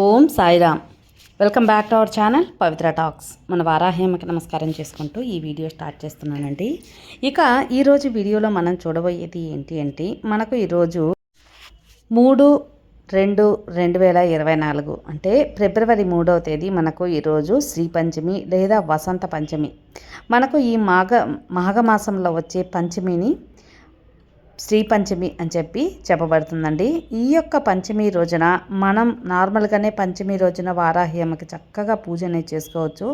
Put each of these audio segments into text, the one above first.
Om Sairam. Welcome back to our channel Pavitra talks. మన వారాహ్యమకి నమస్కారం చేసుకుంటూ ఈ వీడియో స్టార్ట్ చేస్తున్నానండి. ఇక ఈరోజు వీడియోలో మనం చూడబోయేది ఏంటి అంటే మనకు ఈరోజు మూడు రెండు రెండు వేల ఇరవై నాలుగు అంటే ఫిబ్రవరి మూడవ తేదీ మనకు ఈరోజు శ్రీ పంచమి లేదా వసంత పంచమి. మనకు ఈ మాఘ మాఘమాసంలో వచ్చే పంచమిని శ్రీ పంచమి అని చెప్పి చెప్పబడుతుందండి. ఈ యొక్క పంచమి రోజున మనం నార్మల్గానే పంచమి రోజున వారాహి అమ్మకి చక్కగా పూజ అనేది చేసుకోవచ్చు.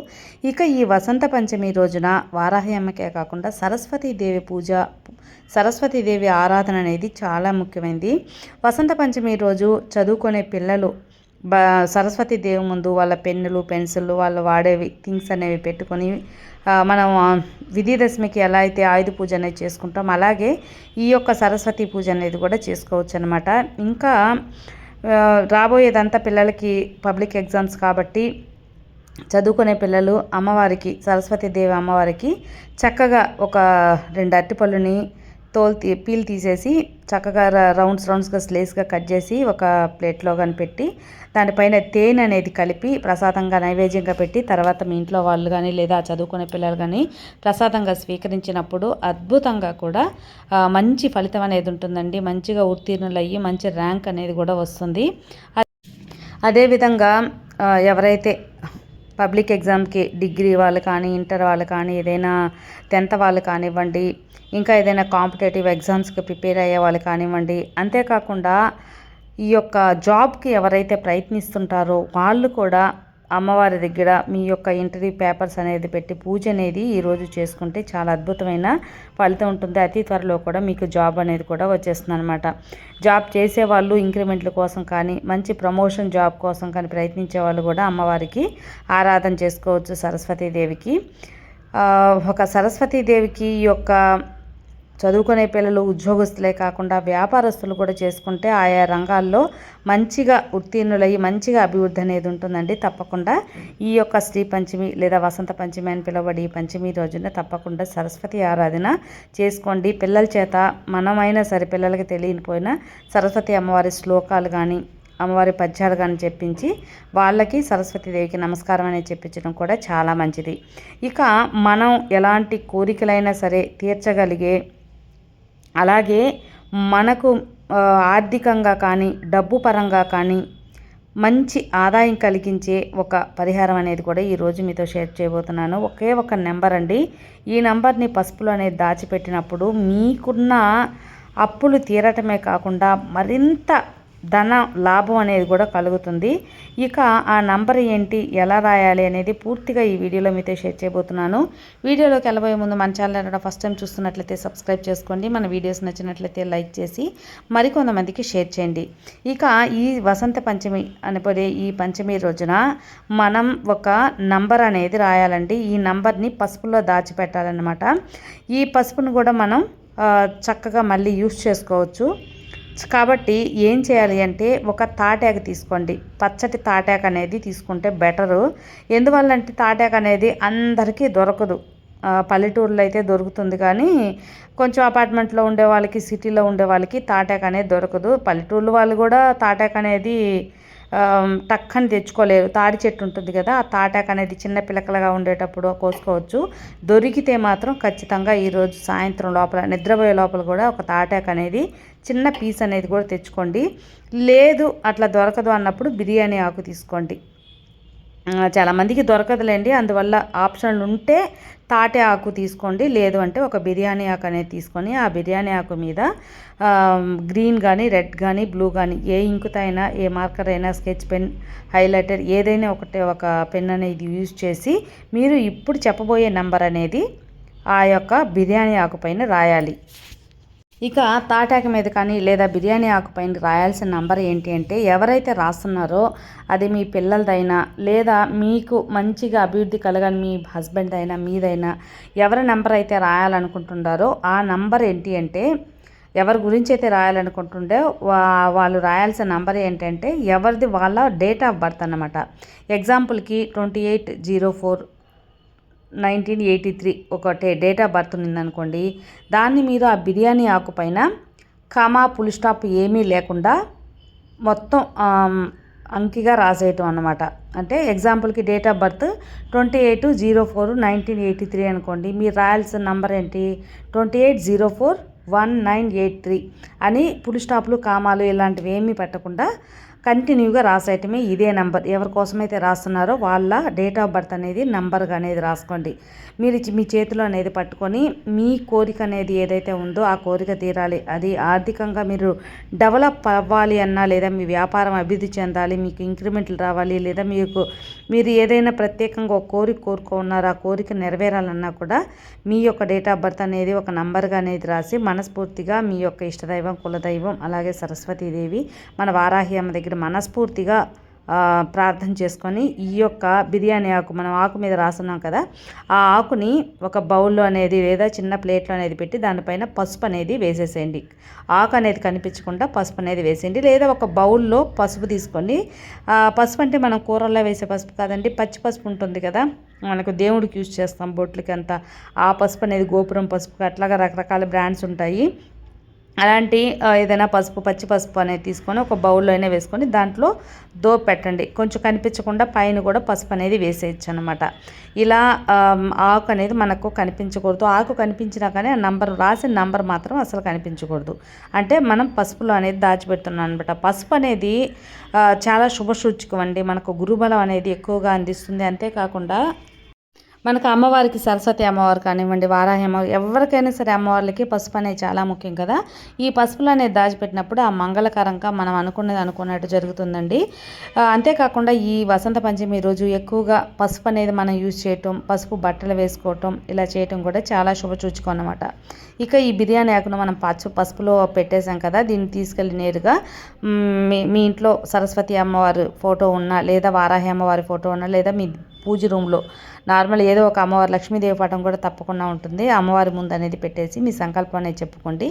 ఇక ఈ వసంత పంచమి రోజున వారాహి అమ్మకే కాకుండా సరస్వతీదేవి పూజ సరస్వతీదేవి ఆరాధన అనేది చాలా ముఖ్యమైనది వసంత పంచమి రోజు చదువుకునే పిల్లలు బ సరస్వతి దేవి ముందు వాళ్ళ పెన్నులు పెన్సిళ్ళు వాళ్ళు వాడేవి థింగ్స్ అనేవి పెట్టుకొని మనం విజయదశమికి ఎలా అయితే ఆయుధ పూజ అనేది చేసుకుంటాం అలాగే ఈ యొక్క సరస్వతి పూజ అనేది కూడా చేసుకోవచ్చు అనమాట ఇంకా రాబోయేదంతా పిల్లలకి పబ్లిక్ ఎగ్జామ్స్ కాబట్టి చదువుకునే పిల్లలు అమ్మవారికి సరస్వతి దేవి అమ్మవారికి చక్కగా ఒక రెండు అరటిపళ్ళుని తోలు తీ పీల్ తీసేసి చక్కగా రౌండ్స్ రౌండ్స్గా స్లేస్గా కట్ చేసి ఒక ప్లేట్లో కానీ పెట్టి దానిపైన తేనె అనేది కలిపి ప్రసాదంగా నైవేద్యంగా పెట్టి తర్వాత మీ ఇంట్లో వాళ్ళు కానీ లేదా చదువుకునే పిల్లలు కానీ ప్రసాదంగా స్వీకరించినప్పుడు అద్భుతంగా కూడా మంచి ఫలితం అనేది ఉంటుందండి. మంచిగా ఉత్తీర్ణులు అయ్యి మంచి ర్యాంక్ అనేది కూడా వస్తుంది. అదేవిధంగా ఎవరైతే పబ్లిక్ ఎగ్జామ్కి డిగ్రీ వాళ్ళు కానీ ఇంటర్ వాళ్ళు కానీ ఏదైనా టెన్త్ వాళ్ళు కానివ్వండి ఇంకా ఏదైనా కాంపిటేటివ్ ఎగ్జామ్స్కి ప్రిపేర్ అయ్యే వాళ్ళు కానివ్వండి అంతేకాకుండా ఈ యొక్క జాబ్కి ఎవరైతే ప్రయత్నిస్తుంటారో వాళ్ళు కూడా అమ్మవారి దగ్గర మీ యొక్క ఇంటర్వ్యూ పేపర్స్ అనేది పెట్టి పూజ అనేది ఈరోజు చేసుకుంటే చాలా అద్భుతమైన ఫలితం ఉంటుంది. అతి త్వరలో కూడా మీకు జాబ్ అనేది కూడా వచ్చేస్తుంది అనమాట జాబ్ చేసే వాళ్ళు ఇంక్రిమెంట్ల కోసం కానీ మంచి ప్రమోషన్ జాబ్ కోసం కానీ ప్రయత్నించే వాళ్ళు కూడా అమ్మవారికి ఆరాధన చేసుకోవచ్చు సరస్వతీదేవికి. ఒక సరస్వతీదేవికి ఈ యొక్క చదువుకునే పిల్లలు ఉద్యోగస్తులే కాకుండా వ్యాపారస్తులు కూడా చేసుకుంటే ఆయా రంగాల్లో మంచిగా ఉత్తీర్ణులయ్యి మంచిగా అభివృద్ధి అనేది ఉంటుందండి. తప్పకుండా ఈ యొక్క శ్రీ పంచమి లేదా వసంత పంచమి అని పిలువబడి ఈ పంచమి రోజున తప్పకుండా సరస్వతి ఆరాధన చేసుకోండి. పిల్లల చేత మనమైనా సరే పిల్లలకి తెలియనిపోయినా సరస్వతి అమ్మవారి శ్లోకాలు కానీ అమ్మవారి పద్యాలు కానీ చెప్పించి వాళ్ళకి సరస్వతీదేవికి నమస్కారం అనేది చెప్పించడం కూడా చాలా మంచిది. ఇక మనం ఎలాంటి కోరికలైనా సరే తీర్చగలిగే అలాగే మనకు ఆర్థికంగా కానీ డబ్బు పరంగా కానీ మంచి ఆదాయం కలిగించే ఒక పరిహారం అనేది కూడా ఈరోజు మీతో షేర్ చేయబోతున్నాను. ఒకే ఒక నెంబర్ అండి. ఈ నెంబర్ని పసుపులో అనేది దాచిపెట్టినప్పుడు మీకున్న అప్పులు తీరటమే కాకుండా మరింత ధన లాభం అనేది కూడా కలుగుతుంది. ఇక ఆ నంబర్ ఏంటి ఎలా రాయాలి అనేది పూర్తిగా ఈ వీడియోలో మీతో షేర్ చేయబోతున్నాను. వీడియోలోకి వెళ్ళబోయే ముందు మన ఛానల్ ఫస్ట్ టైం చూస్తున్నట్లయితే సబ్స్క్రైబ్ చేసుకోండి. మన వీడియోస్ నచ్చినట్లయితే లైక్ చేసి మరికొంతమందికి షేర్ చేయండి. ఇక ఈ వసంత పంచమి అనబడే ఈ పంచమి రోజున మనం ఒక నంబర్ అనేది రాయాలండి. ఈ నంబర్ని పసుపులో దాచిపెట్టాలన్నమాట. ఈ పసుపును కూడా మనం చక్కగా మళ్ళీ యూస్ చేసుకోవచ్చు. కాబట్టి ఏం చేయాలి అంటే ఒక తాటాకు తీసుకోండి. పచ్చటి తాటాకు అనేది తీసుకుంటే బెటరు. ఎందువల్లంటే తాటాకు అనేది అందరికీ దొరకదు. పల్లెటూరులో అయితే దొరుకుతుంది కానీ కొంచెం అపార్ట్మెంట్లో ఉండే వాళ్ళకి సిటీలో ఉండే వాళ్ళకి తాటాకు అనేది దొరకదు. పల్లెటూరు వాళ్ళు కూడా తాటాకు అనేది టక్కని తెచ్చుకోలేరు. తాడి చెట్టు ఉంటుంది కదా ఆ తాటాకు అనేది చిన్న పిలకలుగా ఉండేటప్పుడు కోసుకోవచ్చు. దొరికితే మాత్రం ఖచ్చితంగా ఈరోజు సాయంత్రం లోపల నిద్రపోయే లోపల కూడా ఒక తాటాకు అనేది చిన్న పీస్ అనేది కూడా తెచ్చుకోండి. లేదు అట్లా దొరకదు అన్నప్పుడు బిర్యానీ ఆకు తీసుకోండి. చాలామందికి దొరకదులేండి. అందువల్ల ఆప్షన్లు ఉంటే తాటే ఆకు తీసుకోండి. లేదు అంటే ఒక బిర్యానీ ఆకు అనేది తీసుకొని ఆ బిర్యానీ ఆకు మీద గ్రీన్ కానీ రెడ్ కానీ బ్లూ కానీ ఏ ఇంకుతైనా ఏ మార్కర్ అయినా స్కెచ్ పెన్ హైలైటర్ ఏదైనా ఒకటే ఒక పెన్ అనేది యూజ్ చేసి మీరు ఇప్పుడు చెప్పబోయే నెంబర్ అనేది ఆ యొక్క బిర్యానీ ఆకు పైన రాయాలి. ఇక తాటాక మీద కానీ లేదా బిర్యానీ ఆకుపైన రాయాల్సిన నంబర్ ఏంటి అంటే ఎవరైతే రాస్తున్నారో అది మీ పిల్లలదైనా లేదా మీకు మంచిగా అభివృద్ధి కలగని మీ హస్బెండ్ అయినా మీదైనా ఎవరి నెంబర్ అయితే రాయాలనుకుంటున్నారో ఆ నంబర్ ఏంటి అంటే ఎవరి గురించి అయితే రాయాలనుకుంటుండే వా వాళ్ళు రాయాల్సిన నంబర్ ఏంటంటే ఎవరిది వాళ్ళ డేట్ ఆఫ్ బర్త్ అన్నమాట. ఎగ్జాంపుల్కి twenty eight zero four nineteen eighty three ఒకటే డేట్ ఆఫ్ బర్త్ ఉందనుకోండి దాన్ని మీరు ఆ బిర్యానీ ఆకు పైన కామా పుల్ స్టాప్ ఏమీ లేకుండా మొత్తం అంకిగా రాసేయటం అనమాట అంటే ఎగ్జాంపుల్కి date of birth twenty eight zero four nineteen eighty three అనుకోండి మీరు రాయాల్సిన నంబర్ ఏంటి? Twenty eight zero four one nine eight three అని పులి స్టాప్లు కామాలు ఇలాంటివి ఏమీ పెట్టకుండా కంటిన్యూగా రాసేయటమే ఇదే నెంబర్. ఎవరి కోసమైతే రాస్తున్నారో వాళ్ళ డేట్ ఆఫ్ బర్త్ అనేది నెంబర్గా అనేది రాసుకోండి. మీరు మీ చేతిలో అనేది పట్టుకొని మీ కోరిక అనేది ఏదైతే ఉందో ఆ కోరిక తీరాలి. అది ఆర్థికంగా మీరు డెవలప్ అవ్వాలి అన్నా లేదా మీ వ్యాపారం అభివృద్ధి చెందాలి మీకు ఇంక్రిమెంట్లు రావాలి లేదా మీకు మీరు ఏదైనా ప్రత్యేకంగా ఒక కోరిక కోరుకున్నారు ఆ కోరిక నెరవేరాలన్నా కూడా మీ యొక్క డేట్ ఆఫ్ బర్త్ అనేది ఒక నంబర్గా అనేది రాసి మనస్ఫూర్తిగా మీ యొక్క ఇష్టదైవం కులదైవం అలాగే సరస్వతీదేవి మన వారాహి అమ్మ దగ్గర మనస్ఫూర్తిగా ప్రార్థన చేసుకొని ఈ యొక్క బిర్యానీ ఆకు మనం ఆకు మీద రాస్తున్నాం కదా ఆ ఆకుని ఒక బౌల్లో అనేది లేదా చిన్న ప్లేట్లో అనేది పెట్టి దానిపైన పసుపు అనేది వేసేసేయండి. ఆకు అనేది కనిపించకుండా పసుపు అనేది వేసేయండి. లేదా ఒక బౌల్లో పసుపు తీసుకొని ఆ, పసుపు అంటే మనం కూరల్లో వేసే పసుపు కాదండి పచ్చి పసుపు ఉంటుంది కదా మనకు దేవుడికి యూజ్ చేస్తాం బొట్లకి అంతా. ఆ పసుపు అనేది గోపురం పసుపు అట్లాగా రకరకాల బ్రాండ్స్ ఉంటాయి. అలాంటి ఏదైనా పసుపు పచ్చి పసుపు అనేది తీసుకొని ఒక బౌల్లో అయినా వేసుకొని దాంట్లో దో పెట్టండి. కొంచెం కనిపించకుండా పైన కూడా పసుపు అనేది వేసేయచ్చు అనమాట ఇలా ఆకు అనేది మనకు కనిపించకూడదు. ఆకు కనిపించినా కానీ ఆ నంబర్ రాసిన నంబర్ మాత్రం అసలు కనిపించకూడదు. అంటే మనం పసుపులో అనేది దాచిపెడుతున్నాం అనమాట పసుపు అనేది చాలా చాలా శుభసూచకం అండి. మనకు గురుబలం అనేది ఎక్కువగా అందిస్తుంది. అంతేకాకుండా మనకు అమ్మవారికి సరస్వతి అమ్మవారు కానివ్వండి వారాహి అమ్మవారు ఎవరికైనా సరే అమ్మవార్లకి పసుపు అనేది చాలా ముఖ్యం కదా. ఈ పసుపులు అనేది దాచిపెట్టినప్పుడు ఆ మంగళకరంగా మనం అనుకున్నది అనుకున్నట్టు జరుగుతుందండి. అంతేకాకుండా ఈ వసంత పంచమి రోజు ఎక్కువగా పసుపు అనేది మనం యూజ్ చేయటం పసుపు బట్టలు వేసుకోవటం ఇలా చేయటం కూడా చాలా శుభసూచకం అనమాట ఇక ఈ బిర్యానీ ఆకును మనం పచ్చు పసుపులో పెట్టేశాం కదా దీన్ని తీసుకెళ్ళి నేరుగా మీ మీ ఇంట్లో సరస్వతి అమ్మవారి ఫోటో ఉన్నా లేదా వారాహి అమ్మవారి ఫోటో ఉన్నా లేదా మీ పూజ రూమ్లో. నార్మల్ ఏదో ఒక అమ్మవారి లక్ష్మీదేవి పటం కూడా తప్పకుండా ఉంటుంది. అమ్మవారి ముందు అనేది పెట్టేసి మీ సంకల్పం అనేది చెప్పుకోండి.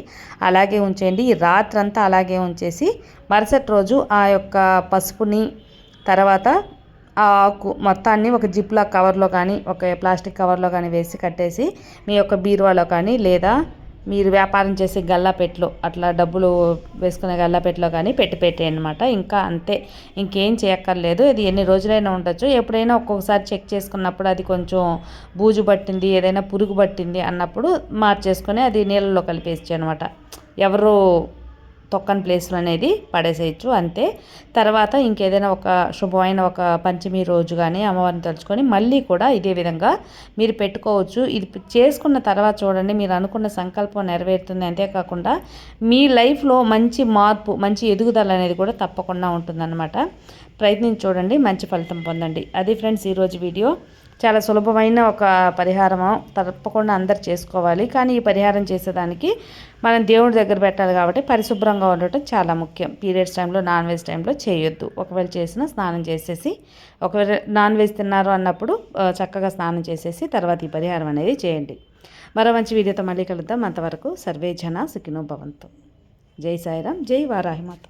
అలాగే ఉంచేయండి. ఈ రాత్రంతా అలాగే ఉంచేసి మరుసటి రోజు ఆ యొక్క పసుపుని తర్వాత ఆ ఆకు మొత్తాన్ని ఒక జిప్లా కవర్లో కానీ ఒక ప్లాస్టిక్ కవర్లో కానీ వేసి కట్టేసి మీ యొక్క బీరువాలో కానీ లేదా మీరు వ్యాపారం చేసే గల్లాపెట్లో అట్లా డబ్బులు వేసుకునే గల్లాపెట్లో కానీ పెట్టి పెట్టేయండి అనమాట ఇంకా అంతే. ఇంకేం చేయక్కర్లేదు. ఇది ఎన్ని రోజులైనా ఉండొచ్చు. ఎప్పుడైనా ఒక్కొక్కసారి చెక్ చేసుకున్నప్పుడు అది కొంచెం బూజు పట్టింది ఏదైనా పురుగు పట్టింది అన్నప్పుడు మార్చేసుకొని అది నీళ్ళలో కలిపేసి అనమాట ఎవరు తొక్కని ప్లేస్లో అనేది పడేసేయచ్చు అంతే. తర్వాత ఇంకేదైనా ఒక శుభమైన ఒక పంచమి రోజు కానీ అమ్మవారిని తలుచుకొని మళ్ళీ కూడా ఇదే విధంగా మీరు పెట్టుకోవచ్చు. ఇది చేసుకున్న తర్వాత చూడండి మీరు అనుకున్న సంకల్పం నెరవేరుతుంది. అంతేకాకుండా మీ లైఫ్లో మంచి మార్పు మంచి ఎదుగుదల అనేది కూడా తప్పకుండా ఉంటుందన్నమాట. ప్రయత్నించి చూడండి మంచి ఫలితం పొందండి. అది ఫ్రెండ్స్ ఈరోజు వీడియో. చాలా సులభమైన ఒక పరిహారము. తప్పకుండా అందరు చేసుకోవాలి. కానీ ఈ పరిహారం చేసేదానికి మనం దేవుడి దగ్గర పెట్టాలి కాబట్టి పరిశుభ్రంగా ఉండటం చాలా ముఖ్యం. పీరియడ్స్ టైంలో నాన్ వెజ్ టైంలో చేయొద్దు. ఒకవేళ చేసిన స్నానం చేసేసి ఒకవేళ నాన్ వెజ్ తిన్నారు అన్నప్పుడు చక్కగా స్నానం చేసేసి తర్వాత ఈ పరిహారం అనేది చేయండి. మరో మంచి వీడియోతో మళ్ళీ కలుద్దాం. అంతవరకు సర్వే జన సుఖినో భవంతు. జై సాయిరామ్. జై వారాహిమాత.